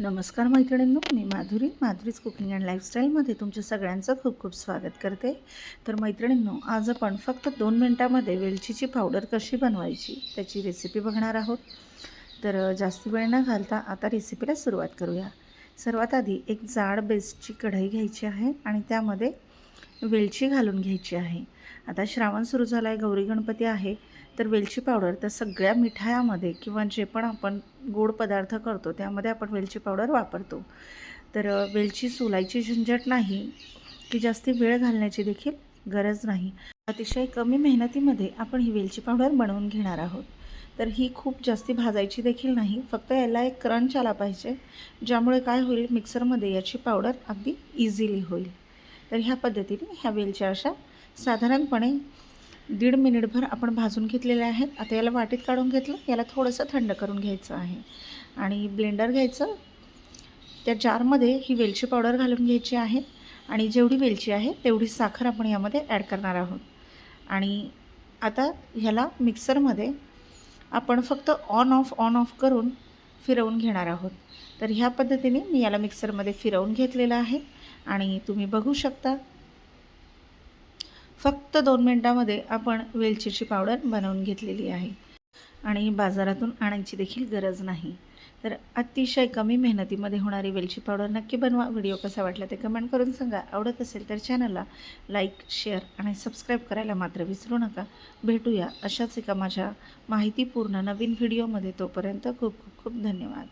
नमस्कार मैत्रिणींनो मी माधुरी माधुरीज कुकिंग अँड लाईफस्टाईलमध्ये तुमच्या सगळ्यांचं खूप खूप स्वागत करते. तर मैत्रिणींनो आज आपण फक्त दोन मिनटामध्ये वेलचीची पावडर कशी बनवायची त्याची रेसिपी बघणार आहोत. तर जास्त वेळ न घालता आता रेसिपीला सुरुवात करूया. सर्वात आधी एक जाड बेसची कढई घ्यायची आहे आणि त्यामध्ये वेलची घालून घ्यायची आहे. आता श्रावण सुरू झाला आहे गौरी गणपती आहे तर वेलची पावडर तर सगळ्या मिठायामध्ये किंवा जे पण आपण गोड पदार्थ करतो त्यामध्ये आपण वेलची पावडर वापरतो. तर वेलची सोलायची झंझट नाही की जास्ती वेळ घालण्याची देखील गरज नाही. अतिशय कमी मेहनतीमध्ये आपण ही वेलची पावडर बनवून घेणार आहोत. तर ही खूप जास्ती भाजायची देखील नाही फक्त याला एक क्रंच आला पाहिजे ज्यामुळे काय होईल मिक्सरमध्ये याची पावडर अगदी इझिली होईल. तर ह्या पद्धतीने ह्या वेलच्या अशा साधारणपणे दीड मिनिटभर आपण भाजून घेतलेल्या आहेत. आता याला वाटीत काढून घेतलं. याला थोडंसं थंड करून घ्यायचं आहे. आणि ब्लेंडर घ्यायचं. त्या जारमध्ये ही वेलची पावडर घालून घ्यायची आहे. आणि जेवढी वेलची आहे तेवढी साखर आपण यामध्ये ॲड करणार आहोत. आणि आता ह्याला मिक्सरमध्ये आपण फक्त ऑन ऑफ ऑन ऑफ करून फिरवून घेणार आहोत. तर ह्या पद्धतीने मी याला मिक्सरमध्ये फिरवून घेतलेलं आहे आणि तुम्ही बघू शकता. फक्त दोन मिनटामध्ये आपण वेलचीची पावडर बनवून घेतलेली आहे. आणि बाजारातून आणायची देखील गरज नाही. तर अतिशय कमी मेहनतीमध्ये होणारी वेलची पावडर नक्की बनवा. व्हिडिओ कसा वाटला ते कमेंट करून सांगा. आवडत असेल तर चॅनलला लाईक शेअर आणि सबस्क्राईब करायला मात्र विसरू नका. भेटूया अशाच एका माझ्या माहितीपूर्ण नवीन व्हिडिओमध्ये. तोपर्यंत खूप खूप खूप धन्यवाद.